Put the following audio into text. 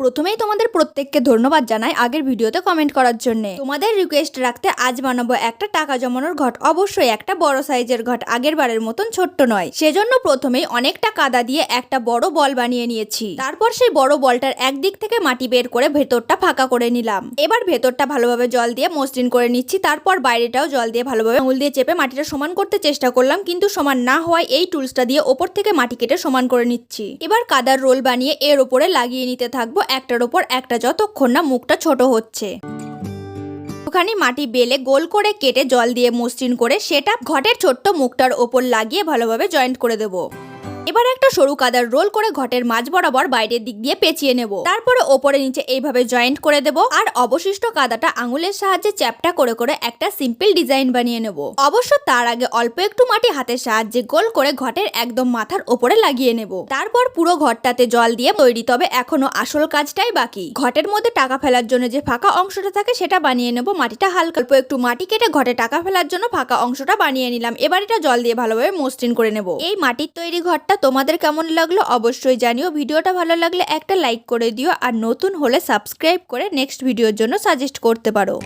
প্রথমেই তোমাদের প্রত্যেককে ধন্যবাদ জানাই আগের ভিডিওতে কমেন্ট করার জন্য। তোমাদের রিকোয়েস্ট রাখতে আজ বানাবো একটা টাকা জমানোর ঘট। অবশ্যই একটা বড় সাইজের ঘট, আগের বারের মতন ছোট্ট নয়। সেজন্য প্রথমেই অনেকটা কাদা দিয়ে একটা বড় বল বানিয়ে নিয়েছি। তারপর সেই বড় বলটার একদিক থেকে মাটি বের করে ভেতরটা ফাঁকা করে নিলাম। এবার ভেতরটা ভালোভাবে জল দিয়ে মসৃণ করে নিচ্ছি। তারপর বাইরেটাও জল দিয়ে ভালোভাবে আঙুল দিয়ে চেপে মাটিটা সমান করতে চেষ্টা করলাম, কিন্তু সমান না হওয়ায় এই টুলসটা দিয়ে ওপর থেকে মাটি কেটে সমান করে নিচ্ছি। এবার কাদার রোল বানিয়ে এর ওপরে লাগিয়ে নিতে থাকব একটার ওপর একটা যতক্ষণ না মুখটা ছোট হচ্ছে। ওখানে মাটি বেলে গোল করে কেটে জল দিয়ে মসৃণ করে সেটা ঘটের ছোট্ট মুখটার ওপর লাগিয়ে ভালোভাবে জয়েন্ট করে দেবো। এবার একটা সরু কাদার রোল করে ঘটের মাঝ বরাবর বাইরের দিক দিয়ে পেঁচিয়ে নেব। তারপরে ওপরে নিচে এইভাবে জয়েন্ট করে দেব আর অবশিষ্ট কাদাটা আঙুলের সাহায্যে চ্যাপটা করে করে একটা সিম্পল ডিজাইন বানিয়ে নেব। অবশ্য তার আগে অল্প একটু মাটি হাতের সাহায্যে গোল করে ঘটের একদম মাথার ওপরে লাগিয়ে নেব। তারপর পুরো ঘরটাতে জল দিয়ে তৈরি, তবে এখনও আসল কাজটাই বাকি। ঘটের মধ্যে টাকা ফেলার জন্য যে ফাঁকা অংশটা থাকে সেটা বানিয়ে নেব। মাটিটা হালকা, অল্প একটু মাটি কেটে ঘটে টাকা ফেলার জন্য ফাঁকা অংশটা বানিয়ে নিলাম। এবার এটা জল দিয়ে ভালোভাবে মসৃণ করে নেব। এই মাটির তৈরি ঘরটা তোমাদের কেমন লাগল অবশ্যই জানিও। ভিডিওটা ভালো লাগলে একটা লাইক করে দিও আর নতুন হলে সাবস্ক্রাইব করে নেক্সট ভিডিওর জন্য সাজেস্ট করতে পারো।